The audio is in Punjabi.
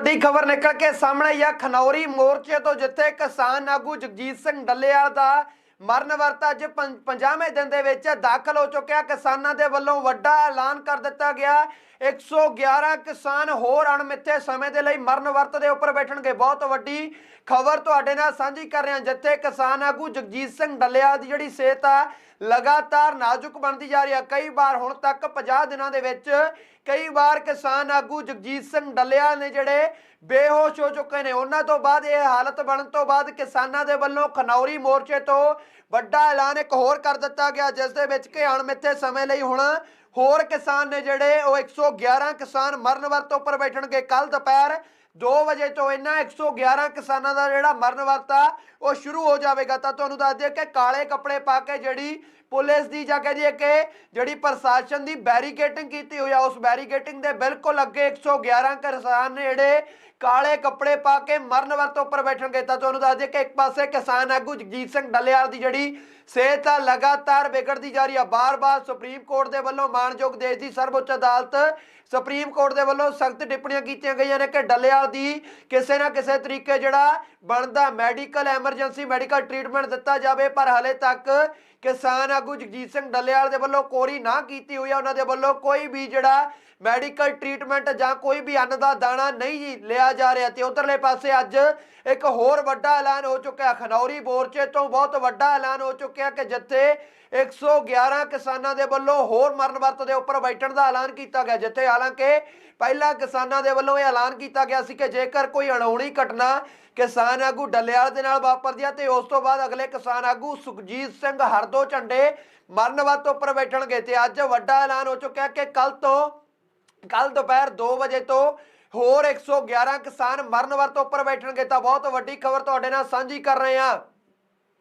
ਵੱਡੀ ਖਬਰ ਨਿਕਲ ਕੇ ਸਾਹਮਣੇ ਆਈ ਹੈ ਖਨੌਰੀ ਮੋਰਚੇ ਤੋਂ ਜਿੱਥੇ ਕਿਸਾਨ ਆਗੂ ਜਗਜੀਤ ਸਿੰਘ ਡੱਲੇਵਾਲ ਦਾ ਮਰਨ ਵਰਤ ਅੱਜ 50ਵੇਂ ਦਿਨ ਦੇ ਵਿੱਚ ਦਾਖਲ ਹੋ ਚੁੱਕਿਆ। ਕਿਸਾਨਾਂ ਦੇ ਵੱਲੋਂ ਵੱਡਾ ਐਲਾਨ ਕਰ ਦਿੱਤਾ ਗਿਆ। 111 ਕਿਸਾਨ ਹੋਰ ਅਣਮਿੱਥੇ ਸਮੇਂ ਦੇ ਲਈ ਮਰਨ ਵਰਤ ਦੇ ਉੱਪਰ ਬੈਠਣਗੇ। ਬਹੁਤ ਵੱਡੀ ਖਬਰ ਤੁਹਾਡੇ ਨਾਲ ਸਾਂਝੀ ਕਰ ਰਹੇ। ਹਾਂ ਜਿੱਥੇ ਕਿਸਾਨ ਆਗੂ ਜਗਜੀਤ ਸਿੰਘ ਡੱਲਿਆ ਦੀ ਜਿਹੜੀ ਸਿਹਤ ਆ, ਲਗਾਤਾਰ ਨਾਜ਼ੁਕ ਬਣਦੀ ਜਾ ਰਹੀ ਹੈ ਕਈ ਵਾਰ ਹੁਣ ਤੱਕ 50 ਦਿਨਾਂ ਦੇ ਵਿੱਚ ਕਈ ਵਾਰ ਕਿਸਾਨ ਆਗੂ ਜਗਜੀਤ ਸਿੰਘ ਡੱਲਿਆ ਨੇ ਜਿਹੜੇ ਬੇਹੋਸ਼ ਹੋ ਚੁੱਕੇ ਨੇ। ਉਹਨਾਂ ਤੋਂ ਬਾਅਦ ਇਹ ਹਾਲਤ ਬਣਨ ਤੋਂ ਬਾਅਦ ਕਿਸਾਨਾਂ ਦੇ ਵੱਲੋਂ ਖਨੌਰੀ ਮੋਰਚੇ ਤੋਂ ਵੱਡਾ ਐਲਾਨ ਇੱਕ ਹੋਰ ਕਰ ਦਿੱਤਾ ਗਿਆ, ਜਿਸ ਦੇ ਵਿੱਚ ਕਿ ਅਣਮਿੱਥੇ ਸਮੇਂ ਲਈ ਹੁਣ ਹੋਰ ਕਿਸਾਨ ਨੇ ਜਿਹੜੇ ਉਹ 111 ਕਿਸਾਨ ਮਰਨ ਵਰਤ ਉੱਪਰ ਬੈਠਣਗੇ ਕੱਲ ਦੁਪਹਿਰ। 2 ਵਜੇ ਤੋਂ ਇਹਨਾਂ 111 ਕਿਸਾਨਾਂ ਦਾ ਜਿਹੜਾ ਮਰਨ ਵਰਤ ਆ, ਉਹ ਸ਼ੁਰੂ ਹੋ ਜਾਵੇਗਾ। ਤਾਂ ਤੁਹਾਨੂੰ ਦੱਸ ਦਈਏ ਕਿ ਕਾਲੇ ਕੱਪੜੇ ਪਾ ਕੇ ਜਿਹੜੀ ਪੁਲਿਸ ਦੀ ਜਾਂ ਕਹਿ ਦਈਏ ਕਿ ਜਿਹੜੀ ਪ੍ਰਸ਼ਾਸਨ ਦੀ ਬੈਰੀਕੇਟਿੰਗ ਕੀਤੀ ਹੋਈ ਆ, ਉਸ ਬੈਰੀਕੇਟਿੰਗ ਦੇ ਬਿਲਕੁਲ ਅੱਗੇ 111 ਕਿਸਾਨ ਨੇ ਜਿਹੜੇ ਕਾਲੇ ਕੱਪੜੇ ਪਾ ਕੇ ਮਰਨ ਵਰਤ ਉੱਪਰ ਬੈਠਣਗੇ। ਤਾਂ ਤੁਹਾਨੂੰ ਦੱਸ ਦਈਏ ਕਿ ਇੱਕ ਪਾਸੇ ਕਿਸਾਨ ਆਗੂ ਜਗਜੀਤ ਸਿੰਘ ਡੱਲੇਵਾਲ ਦੀ ਜਿਹੜੀ ਸਿਹਤ ਆ, ਲਗਾਤਾਰ ਵਿਗੜਦੀ ਜਾ ਰਹੀ ਆ। ਬਾਰ-ਬਾਰ ਸੁਪਰੀਮ ਕੋਰਟ ਦੇ ਵੱਲੋਂ ਮਾਨਯੋਗ ਦੇਸ਼ ਦੀ ਸਰਵਉੱਚ ਅਦਾਲਤ ਸੁਪਰੀਮ ਕੋਰਟ ਦੇ ਵੱਲੋਂ ਸਖਤ ਟਿੱਪਣੀਆਂ ਕੀਤੀਆਂ ਗਈਆਂ ਨੇ ਕਿ ਡੱਲੇਵਾਲ ਦੀ ਕਿਸੇ ਨਾ ਕਿਸੇ ਤਰੀਕੇ ਜਿਹੜਾ ਬਣਦਾ ਮੈਡੀਕਲ ਐਮਰਜੈਂਸੀ, ਮੈਡੀਕਲ ਟ੍ਰੀਟਮੈਂਟ ਦਿੱਤਾ ਜਾਵੇ, ਪਰ ਹਲੇ ਤੱਕ ਕਿਸਾਨ ਆਗੂ ਜਗਜੀਤ ਸਿੰਘ ਡੱਲੇਵਾਲ ਦੇ ਵੱਲੋਂ ਕੋਰੀ ਨਾ ਕੀਤੀ ਹੋਈ ਹੈ ਉਹਨਾਂ ਦੇ ਵੱਲੋਂ ਕੋਈ ਵੀ ਜਿਹੜਾ ਮੈਡੀਕਲ ਟ੍ਰੀਟਮੈਂਟ ਜਾਂ ਕੋਈ ਵੀ ਅੰਨ ਦਾ ਦਾਣਾ ਨਹੀਂ ਲਿਆ ਜਾ ਰਿਹਾ ਤੇ ਉਧਰਲੇ ਪਾਸੇ ਅੱਜ ਇੱਕ ਹੋਰ ਵੱਡਾ ਐਲਾਨ ਹੋ ਚੁੱਕਿਆ ਖਨੌਰੀ ਮੋਰਚੇ ਤੋਂ ਬਹੁਤ ਵੱਡਾ ਐਲਾਨ ਹੋ ਚੁੱਕਿਆ ਕਿ ਜਿੱਥੇ 111 ਕਿਸਾਨਾਂ ਦੇ ਵੱਲੋਂ ਹੋਰ ਮਰਨ ਵਰਤ ਦੇ ਉੱਪਰ ਬੈਠਣ ਦਾ ਐਲਾਨ ਕੀਤਾ ਗਿਆ, ਜਿੱਥੇ ਹਾਲਾਂਕਿ ਪਹਿਲਾਂ ਕਿਸਾਨਾਂ ਦੇ ਵੱਲੋਂ ਇਹ ਐਲਾਨ ਕੀਤਾ ਗਿਆ ਸੀ ਕਿ ਜੇਕਰ ਕੋਈ ਅਣਹੋਣੀ ਘਟਨਾ ਕਿਸਾਨ ਆਗੂ ਡੱਲੇਵਾਲ ਦੇ ਨਾਲ ਵਾਪਰਦੀ ਹੈ ਤੇ ਉਸ ਤੋਂ ਬਾਅਦ ਅਗਲੇ ਕਿਸਾਨ ਆਗੂ ਸੁਖਜੀਤ ਸਿੰਘ ਹਰਦੋ ਝੰਡੇ ਮਰਨ ਵਰਤ ਉੱਪਰ ਬੈਠਣਗੇ ਤੇ ਅੱਜ ਵੱਡਾ ਐਲਾਨ ਹੋ ਚੁੱਕਿਆ ਕਿ ਕੱਲ ਤੋਂ ਕੱਲ ਦੁਪਹਿਰ 2 ਵਜੇ ਤੋਂ ਹੋਰ 111 ਕਿਸਾਨ ਮਰਨ ਵਰਤ ਉੱਪਰ ਬੈਠਣਗੇ ਤਾਂ ਬਹੁਤ ਵੱਡੀ ਖਬਰ ਤੁਹਾਡੇ ਨਾਲ ਸਾਂਝੀ ਕਰ ਰਹੇ ਹਾਂ।